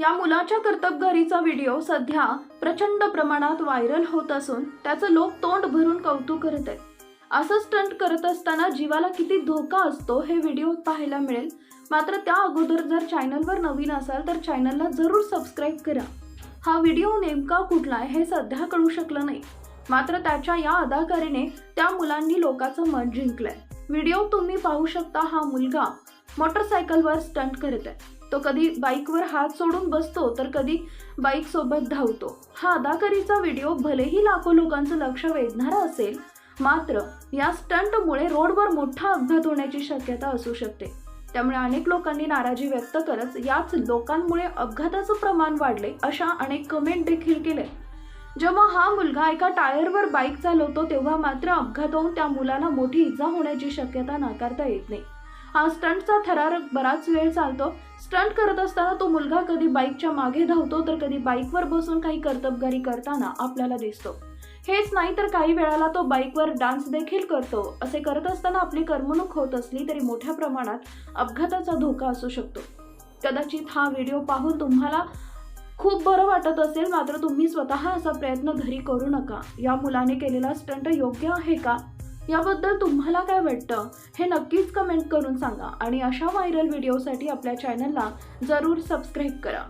या मुलाच्या कर्तबगारीचा व्हिडिओ सध्या प्रचंड प्रमाणात व्हायरल होत असून त्याचं लोक तोंड भरून कौतुक करत आहेत. असं स्टंट करत असताना जीवाला किती धोका असतो हे व्हिडिओ पाहायला मिळेल. मात्र त्या अगोदर जर चॅनलवर नवीन असाल तर चॅनलला जरूर सबस्क्राईब करा. हा व्हिडिओ नेमका कुठला आहे हे सध्या कळू शकलं नाही. मात्र त्याच्या या अदाकारीने त्या मुलांनी लोकांचं मन जिंकलंय. व्हिडिओ तुम्ही पाहू शकता हा मुलगा मोटरसायकलवर स्टंट करत आहे. तो कधी बाईकवर हात सोडून बसतो तर कधी बाईकसोबत धावतो. हा अदाकारीचा व्हिडिओ भलेही लाखो लोकांचं लक्ष वेधणारा असेल मात्र या स्टंटमुळे रोडवर मोठा अपघात होण्याची शक्यता असू शकते. त्यामुळे अनेक लोकांनी नाराजी व्यक्त करत याच लोकांमुळे अपघाताचं प्रमाण वाढले अशा अनेक कमेंट देखील केले जेव्हा हा मुलगा एका टायरवर बाईक चालवतो तेव्हा मात्र अपघात होऊन त्या मुलाला मोठी इजा होण्याची शक्यता नाकारता येत नाही. हा स्टंटचा थरार बराच वेळ चालतो. स्टंट करत असताना तो मुलगा कधी बाईकच्या मागे धावतो तर कधी बाईकवर बसून काही कर्तबगारी करताना आपल्याला दिसतो. हेच नाही तर काही वेळाला तो बाईकवर डान्स देखील करतो. असे करत असताना आपली करमणूक होत असली तरी मोठ्या प्रमाणात अपघाताचा धोका असू शकतो. कदाचित हा व्हिडिओ पाहून तुम्हाला खूप बरं वाटत असेल मात्र तुम्ही स्वतः असा प्रयत्न घरी करू नका. या मुलाने केलेला स्टंट योग्य आहे का? याबद्दल तुम्हाला काय वाटतं हे नक्कीच कमेंट करून सांगा. आणि अशा व्हायरल व्हिडिओसाठी आपल्या चॅनलला जरूर सबस्क्राईब करा.